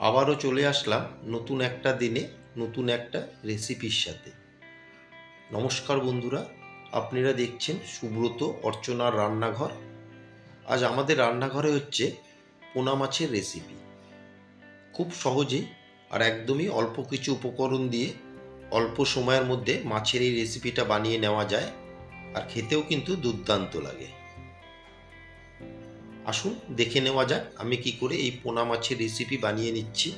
আবারও চলে আসলাম নতুন একটা দিনে, নতুন একটা রেসিপির সাথে। নমস্কার বন্ধুরা, আপনারা দেখছেন সুব্রত অর্চনার রান্নাঘর। আজ আমাদের রান্নাঘরে হচ্ছে পোনা মাছের রেসিপি খুব সহজেই আর একদমই অল্প কিছু উপকরণ দিয়ে অল্প সময়ের মধ্যে মাছের এই রেসিপিটা বানিয়ে নেওয়া যায় আর খেতেও কিন্তু দুর্দান্ত লাগে। আসুন, দেখে নেওয়া যাক আমি কি করে এই পোনা মাছের রেসিপি বানিয়ে নিচ্ছি।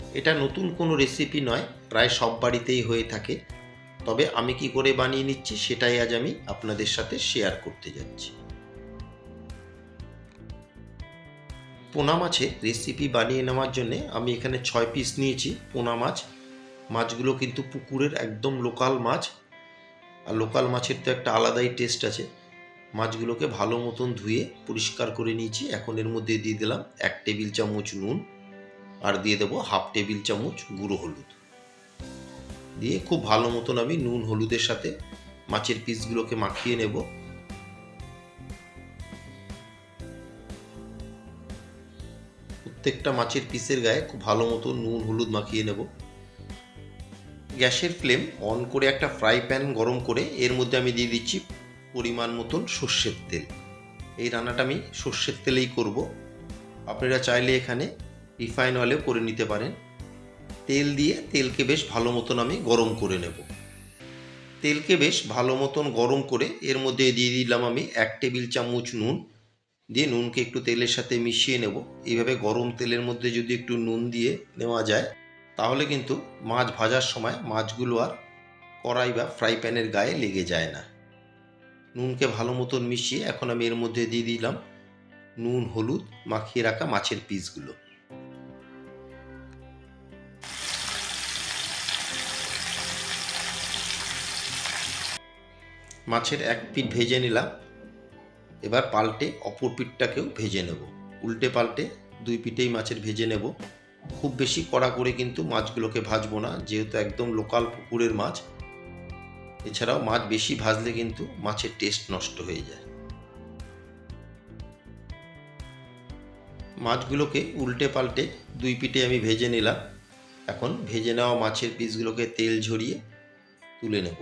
এটা নতুন কোনো রেসিপি নয়, প্রায় সব বাড়িতেই হয়ে থাকে। তবে আমি কি করে বানিয়ে নিচ্ছি সেটাই আজ আমি আপনাদের সাথে শেয়ার করতে যাচ্ছি। পোনা মাছের রেসিপি বানিয়ে নেওয়ার জন্য আমি এখানে ছয় পিস নিয়েছি পোনা মাছ। মাছগুলো কিন্তু পুকুরের একদম লোকাল মাছ। আর লোকাল মাছের তো একটা আলাদাই টেস্ট আছে। মাছগুলোকে ভালো মতন ধুয়ে পরিষ্কার করে নিয়েছি। এখন এর মধ্যে দিয়ে দিলাম এক টেবিল চামচ নুন আর দিয়ে দেবো হাফ টেবিল চামচ গুঁড়ো হলুদ। দিয়ে খুব ভালো মতন আমি নুন হলুদের সাথে মাছের পিসগুলোকে মাখিয়ে নেব। প্রত্যেকটা মাছের পিসের গায়ে খুব ভালো মতন নুন হলুদ মাখিয়ে নেব। গ্যাসের ফ্লেম অন করে একটা ফ্রাই প্যান গরম করে এর মধ্যে আমি দিয়ে দিচ্ছি পরিমাণ মতন সর্ষের তেল। এই রান্নাটা আমি সর্ষের তেলেই করব। আপনারা চাইলে এখানে রিফাইন অয়েলেও করে নিতে পারেন। তেল দিয়ে তেলকে বেশ ভালো মতন আমি গরম করে নেব। তেলকে বেশ ভালো মতন গরম করে এর মধ্যে দিয়ে দিলাম আমি এক টেবিল চামচ নুন। দিয়ে নুনকে একটু তেলের সাথে মিশিয়ে নেব। এইভাবে গরম তেলের মধ্যে যদি একটু নুন দিয়ে নেওয়া যায়, তাহলে কিন্তু মাছ ভাজার সময় মাছগুলো আর কড়াই বা ফ্রাই প্যানের গায়ে লেগে যায় না। নুনকে ভালো মতন মিশিয়ে এখন আমি এর মধ্যে দিয়ে দিলাম নুন, হলুদ, মাখিয়ে রাখা মাছের পিসগুলো। মাছের এক পিঠ ভেজে নিলাম। এবার পাল্টে অপর পিঠটাকেও ভেজে নেব। উল্টে পাল্টে দুই পিঠেই মাছের ভেজে নেব। খুব বেশি কড়া করে কিন্তু মাছগুলোকে ভাজবো না, যেহেতু একদম লোকাল পুকুরের মাছ। এছাড়াও মাছ বেশি ভাজলে কিন্তু মাছের টেস্ট নষ্ট হয়ে যায়। মাছগুলোকে উল্টে পাল্টে দুই পিঠে আমি ভেজে নিলাম। এখন ভেজে নেওয়া মাছের পিসগুলোকে তেল ঝরিয়ে তুলে নেব।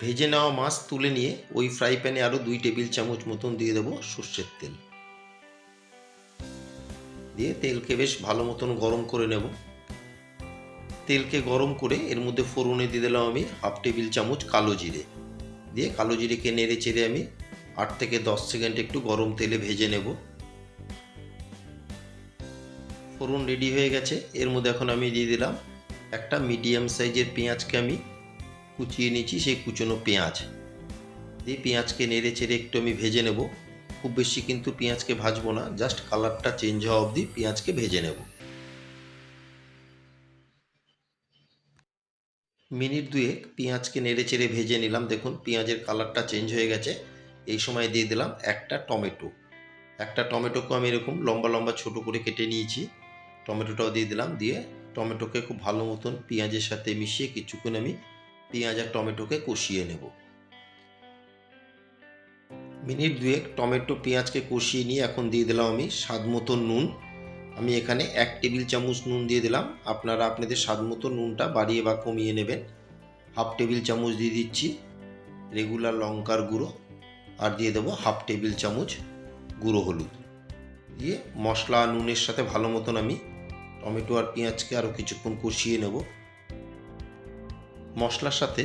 ভেজে নেওয়া মাছ তুলে নিয়ে ওই ফ্রাই প্যানে আরও দুই টেবিল চামচ মতন দিয়ে দেবো সর্ষের তেল। দিয়ে তেলকে বেশ ভালো মতন গরম করে নেব। তেলকে গরম করে এর মধ্যে ফোড়নে দিয়ে দিলাম আমি হাফ টেবিল চামচ কালো জিরে। দিয়ে কালো জিরেকে নেড়ে চেড়ে আমি আট থেকে দশ সেকেন্ড একটু গরম তেলে ভেজে নেব। ফোড়ন রেডি হয়ে গেছে। এর মধ্যে এখন আমি দিয়ে দিলাম একটা মিডিয়াম সাইজের পেঁয়াজকে আমি কুচিয়ে নিয়েছি সেই কুচনো পেঁয়াজ। দিয়ে পেঁয়াজকে নেড়ে চেড়ে একটু আমি ভেজে নেব। খুব বেশি কিন্তু পেঁয়াজকে ভাজবো না, জাস্ট কালারটা চেঞ্জ হওয়া অবধি পেঁয়াজকে ভেজে নেব। মিনিট দুয়েক পেঁয়াজকে নেড়ে চেড়ে ভেজে নিলাম। দেখুন, পেঁয়াজের কালারটা চেঞ্জ হয়ে গেছে। এই সময় দিয়ে দিলাম একটা টমেটো। একটা টমেটোকে আমি এরকম লম্বা লম্বা ছোট করে কেটে নিয়েছি। টমেটোটাও দিয়ে দিলাম। দিয়ে টমেটোকে খুব ভালো মতন পেঁয়াজের সাথে মিশিয়ে কিছুক্ষণ আমি পেঁয়াজ আর টমেটোকে কষিয়ে নেব। মিনিট দুয়েক টমেটো পেঁয়াজকে কষিয়ে নিয়ে এখন দিয়ে দিলাম আমি স্বাদ মতো নুন। আমি এখানে এক টেবিল চামচ নুন দিয়ে দিলাম। আপনারা আপনাদের স্বাদ মতো নুনটা বাড়িয়ে বা কমিয়ে নেবেন। হাফ টেবিল চামচ দিয়ে দিচ্ছি রেগুলার লঙ্কার গুঁড়ো আর দিয়ে দেবো হাফ টেবিল চামচ গুঁড়ো হলুদ। দিয়ে মশলা নুনের সাথে ভালো মতন আমি টমেটো আর পেঁয়াজকে আরও কিছুক্ষণ কষিয়ে নেব। মশলার সাথে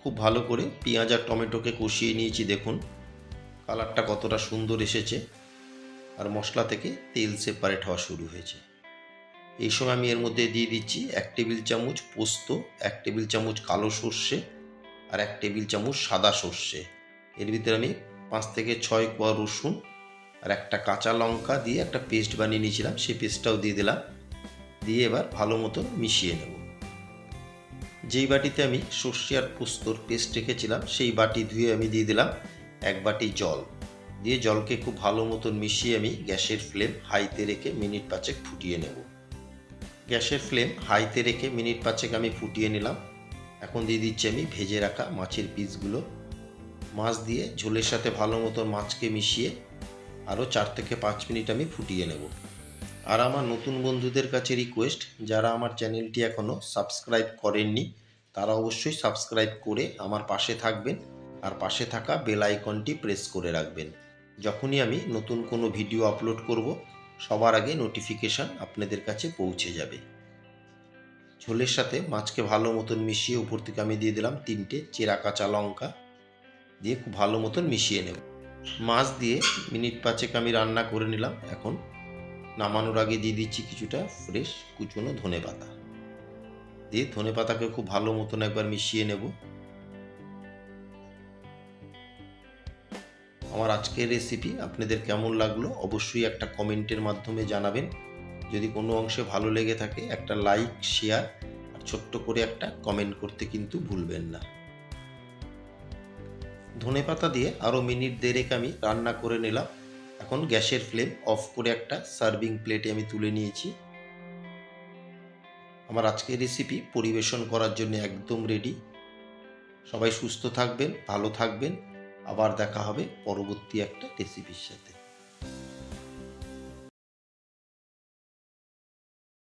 খুব ভালো করে পেঁয়াজ আর টমেটোকে কষিয়ে নিয়েছি দেখুন। কালারটা কতটা সুন্দর এসেছে। আর মশলা থেকে তেল সেপারেট হওয়া শুরু হয়েছে। এই সময় আমি এর মধ্যে দিয়ে দিচ্ছি এক টেবিল চামচ পোস্ত, এক টেবিল চামচ কালো সর্ষে আর এক টেবিল চামচ সাদা সর্ষে। এর ভিতরে আমি পাঁচ থেকে ছয় কোয়া রসুন আর একটা কাঁচা লঙ্কা দিয়ে একটা পেস্ট বানিয়ে নিয়েছিলাম, সেই পেস্টটাও দিয়ে দিলাম। দিয়ে এবার ভালো মতন মিশিয়ে নেব। যেই বাটিতে আমি সর্ষে আর পোস্তর পেস্ট রেখেছিলাম, সেই বাটি ধুয়ে আমি দিয়ে দিলাম এক বাটি জল। দিয়ে জলকে খুব ভালো মতন মিশিয়ে আমি গ্যাসের ফ্লেম হাইতে রেখে মিনিট পাঁচেক ফুটিয়ে নেব। গ্যাসের ফ্লেম হাইতে রেখে মিনিট পাঁচেক আমি ফুটিয়ে নিলাম। এখন দিয়ে দিচ্ছি আমি ভেজে রাখা মাছের পিসগুলো। মাছ দিয়ে ঝোলের সাথে ভালো মতো মাছকে মিশিয়ে আরও চার থেকে পাঁচ মিনিট আমি ফুটিয়ে নেব। আর আমার নতুন বন্ধুদের কাছে রিকোয়েস্ট যারা আমার চ্যানেলটি এখনও সাবস্ক্রাইব করেননি, তারা অবশ্যই সাবস্ক্রাইব করে আমার পাশে থাকবেন। আর পাশে থাকা বেল আইকনটি প্রেস করে রাখবেন। যখনই আমি নতুন কোনো ভিডিও আপলোড করব, সবার আগে নোটিফিকেশান আপনাদের কাছে পৌঁছে যাবে। ঝোলের সাথে মাছকে ভালো মতন মিশিয়ে উপর থেকে আমি দিয়ে দিলাম তিনটে চেরা কাঁচা লঙ্কা। দিয়ে খুব ভালো মতন মিশিয়ে নেব। মাছ দিয়ে মিনিট পাঁচেক আমি রান্না করে নিলাম। এখন নামানোর আগে দিয়ে দিচ্ছি কিছুটা ফ্রেশ কুচনো ধনে পাতা দিয়ে ধনে পাতাকে খুব ভালো মতন একবার মিশিয়ে নেব। আমার আজকের রেসিপি আপনাদের কেমন লাগল অবশ্যই একটা কমেন্টের মাধ্যমে জানাবেন। যদি কোনো অংশে ভালো লেগে থাকে, একটা লাইক শেয়ার আর ছোট্ট করে একটা কমেন্ট করতে কিন্তু ভুলবেন না। ধনে পাতা দিয়ে আরও মিনিট দেড়েক আমি রান্না করে নিলাম। এখন গ্যাসের ফ্লেম অফ করে একটা সার্ভিং প্লেটে আমি তুলে নিয়েছি। আমার আজকের রেসিপি পরিবেশন করার জন্য একদম রেডি সবাই সুস্থ থাকবেন, ভালো থাকবেন। আবার দেখা হবে পরবর্তী একটা রেসিপির সাথে।